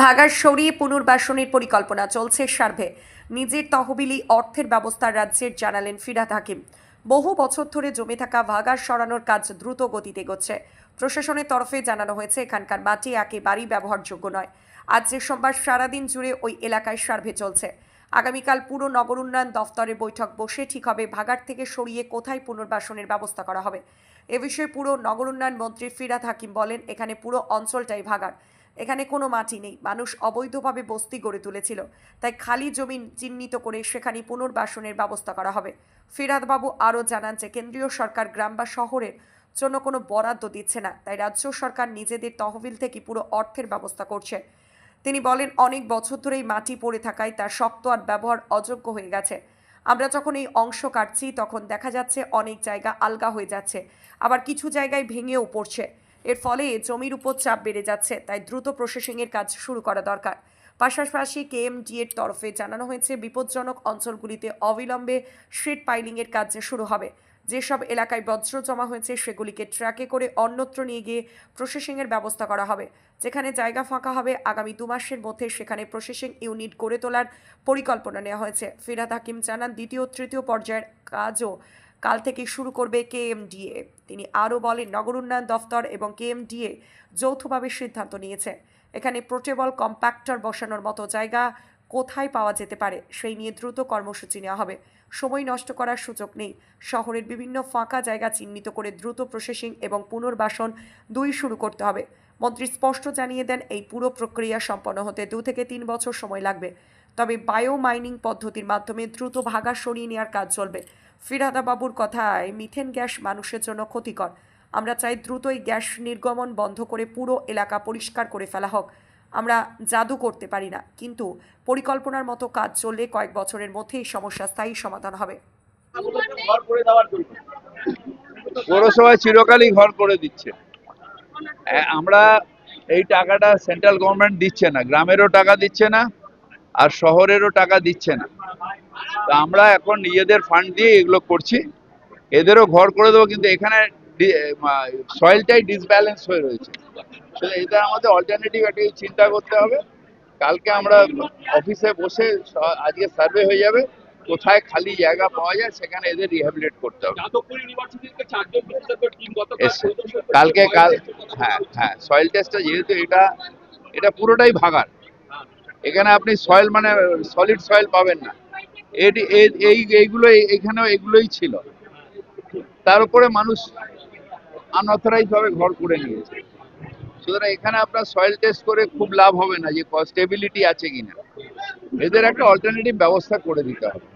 ভাগার সরিয়ে পুনর্বাসনের পরিকল্পনা চলছে সার্ভে। নিজের তহবিলি, অর্থের ব্যবস্থা রাজ্যের জানালেন ফিরাদ হাকিম। বহু বছর ধরে জমে থাকা ভাগার সরানোর কাজ দ্রুত গতিতে এগোচ্ছে। প্রশাসনের তরফে জানানো হয়েছে, এখানকার মাটি একেবারেই ব্যবহারযোগ্য নয়। আজ যে সোমবার সারাদিন জুড়ে ওই এলাকায় সার্ভে চলছে। আগামীকাল পুরো নগর উন্নয়ন দফতরের বৈঠক বসে ঠিক হবে ভাগার থেকে সরিয়ে কোথায় পুনর্বাসনের ব্যবস্থা করা হবে। এ বিষয়ে পুরো নগর উন্নয়ন মন্ত্রী ফিরাদ হাকিম বলেন, এখানে পুরো অঞ্চলটাই ভাগার। এখানে কোনো মাটি নেই। মানুষ অবৈধভাবে বস্তি গড়ে তুলেছিল। তাই খালি জমি চিহ্নিত করে সেখানে পুনর্বাসনের ব্যবস্থা করা হবে। ফিরাদ বাবু আরও জানান যে কেন্দ্রীয় সরকার গ্রাম বা শহরের জন্য কোনো বরাদ্দ দিচ্ছে না। তাই রাজ্য সরকার নিজেদের তহবিল থেকে পুরো অর্থের ব্যবস্থা করছে। তিনি বলেন, অনেক বছর ধরেই মাটি পড়ে থাকায় তার শক্ত আর ব্যবহার অযোগ্য হয়ে গেছে। আমরা যখন এই অংশ কাটছি, তখন দেখা যাচ্ছে অনেক জায়গা আলগা হয়ে যাচ্ছে। আবার কিছু জায়গায় ভেঙেও পড়ছে। এর ফলে জমির উপর চাপ বেড়ে যাচ্ছে, তাই দ্রুত প্রসেসিংয়ের কাজ শুরু করা দরকার। পাশাপাশি কেএমডি এর তরফে জানানো হয়েছে, বিপজ্জনক অঞ্চলগুলিতে অবিলম্বে স্ট্রিট পাইলিংয়ের কাজ শুরু হবে। যেসব এলাকায় বজ্র জমা হয়েছে, সেগুলিকে ট্র্যাকে করে অন্যত্র নিয়ে গিয়ে প্রসেসিংয়ের ব্যবস্থা করা হবে। যেখানে জায়গা ফাঁকা হবে, আগামী দু মাসের মধ্যে সেখানে প্রসেসিং ইউনিট গড়ে তোলার পরিকল্পনা নেওয়া হয়েছে। ফিরাদ হাকিম জানান, দ্বিতীয় তৃতীয় পর্যায়ের কাজও কাল থেকে শুরু করবে কেএমডিএ। তিনি আরও বলেন, নগর উন্নয়ন দফতর এবং কেএমডিএ যৌথভাবে সিদ্ধান্ত নিয়েছে। এখানে পোর্টেবল, কম্প্যাক্টর বসানোর মতো জায়গা কোথায় পাওয়া যেতে পারে সেই নিয়ে দ্রুত কর্মসূচি নেওয়া হবে। সময় নষ্ট করার সুযোগ নেই। শহরের বিভিন্ন ফাঁকা জায়গা চিহ্নিত করে দ্রুত প্রসেসিং এবং পুনর্বাসন দুই শুরু করতে হবে। মন্ত্রী স্পষ্ট জানিয়ে দেন, এই পুরো প্রক্রিয়া সম্পন্ন হতে দু থেকে তিন বছর সময় লাগবে। তবে বায়ো মাইনিং পদ্ধতির মাধ্যমে দ্রুত ভাগা সরিয়ে নেওয়ার কাজ চলবে। ফিরাদা বাবুর কথায় মিথেন গ্যাস মানুষের জন্য ক্ষতিকর। আমরা চাই দ্রুতই গ্যাস নির্গমন বন্ধ করে পুরো এলাকা পরিষ্কার করে ফেলা হোক। আমরা জাদু করতে পারি না, কিন্তু পরিকল্পনার মতো কাজ চললে কয়েক বছরের মধ্যে এই সমস্যা স্থায়ী সমাধান হবে। ঘর করে দেওয়ার জন্য। পৌরসভা চিরকালই ঘর করে দিচ্ছে। আমরা এই টাকাটা সেন্ট্রাল গভর্নমেন্ট দিচ্ছে না, গ্রামেরও টাকা দিচ্ছে না আর শহরেরও টাকা দিচ্ছে না। তা আমরা এখন নিজেদের ফান্ড দিয়ে এগুলো করছি। এদেরও ঘর করে দেবো কিন্তু এখানে সয়েলটাই ডিসব্যালেন্স হয়ে রয়েছে। এটা আমাদের অল্টারনেটিভ একটা চিন্তা করতে হবে। কালকে আমরা অফিসে বসে আজকে সার্ভে হয়ে যাবে কোথায় খালি জায়গা পাওয়া যায় সেখানে এদের রিহ্যাবিলিট করতে হবে। কালকে কাল হ্যাঁ হ্যাঁ সয়েল টেস্টটা যেহেতু এটা এটা পুরোটাই ভাগার এখানে আপনি সয়েল মানে সলিড সয়েল পাবেন না। এটি এই- এই এইগুলো এখানেও এগুলোই ছিল। তার উপরে মানুষ আনঅথরাইজ ভাবে ঘর করে নিয়েছে। সুতরাং এখানে আপনার সয়েল টেস্ট করে খুব লাভ হবে না যে স্টেবিলিটি আছে কিনা। এদের একটা অল্টারনেটিভ ব্যবস্থা করে দিতে হবে।